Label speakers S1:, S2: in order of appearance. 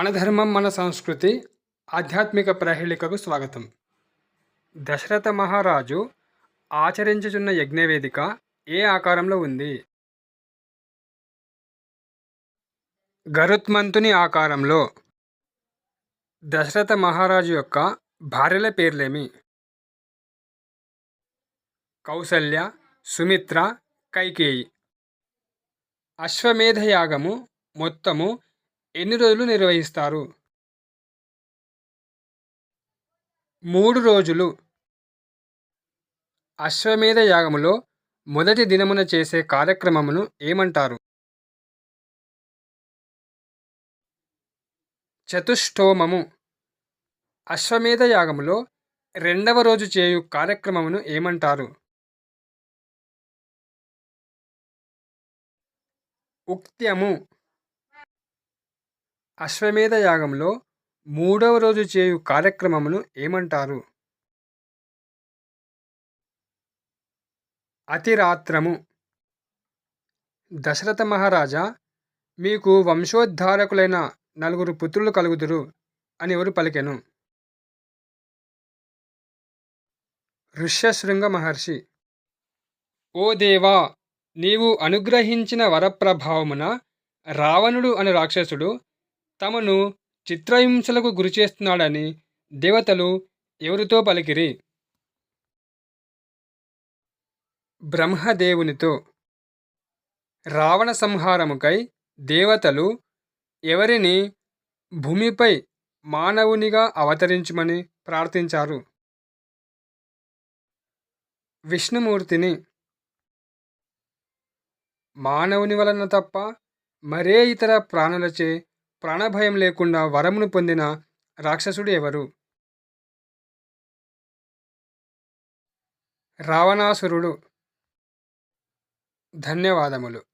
S1: మన ధర్మం మన సంస్కృతి ఆధ్యాత్మిక ప్రహేళికకు స్వాగతం. దశరథ మహారాజు ఆచరించుచున్న యజ్ఞవేదిక ఏ ఆకారంలో ఉంది? గరుత్మంతుని ఆకారంలో. దశరథ మహారాజు యొక్క భార్యల పేర్లేమి? కౌసల్య సుమిత్ర కైకేయి. అశ్వమేధ యాగము మొత్తము ఎన్ని రోజులు నిర్వహిస్తారు? మూడు రోజులు. అశ్వమేధ యాగములో మొదటి దినమున చేసే కార్యక్రమమును ఏమంటారు? చతుష్టోమము. అశ్వమేధ యాగములో రెండవ రోజు చేయు కార్యక్రమమును ఏమంటారు? ఉక్త్యము. అశ్వమేధ యాగంలో మూడవ రోజు చేయు కార్యక్రమమును ఏమంటారు? అతిరాత్రము. దశరథ మహారాజా మీకు వంశోద్ధారకులైన నలుగురు పుత్రులు కలుగుదురు అని ఎవరు పలికెను? ఋష్యశృంగ మహర్షి ఓ దేవా నీవు అనుగ్రహించిన వరప్రభావమున రావణుడు అను రాక్షసుడు తమను చిత్రహింసలకు గురిచేస్తున్నాడని దేవతలు ఎవరితో పలికిరి? బ్రహ్మదేవునితో. రావణ సంహారముకై దేవతలు ఎవరిని భూమిపై మానవునిగా అవతరించమని ప్రార్థించారు. విష్ణుమూర్తిని. మానవుని వలన తప్ప మరే ఇతర ప్రాణులచే ప్రాణభయం లేకుండా వరమును పొందిన రాక్షసుడు ఎవరు? రావణాసురుడు. ధన్యవాదములు.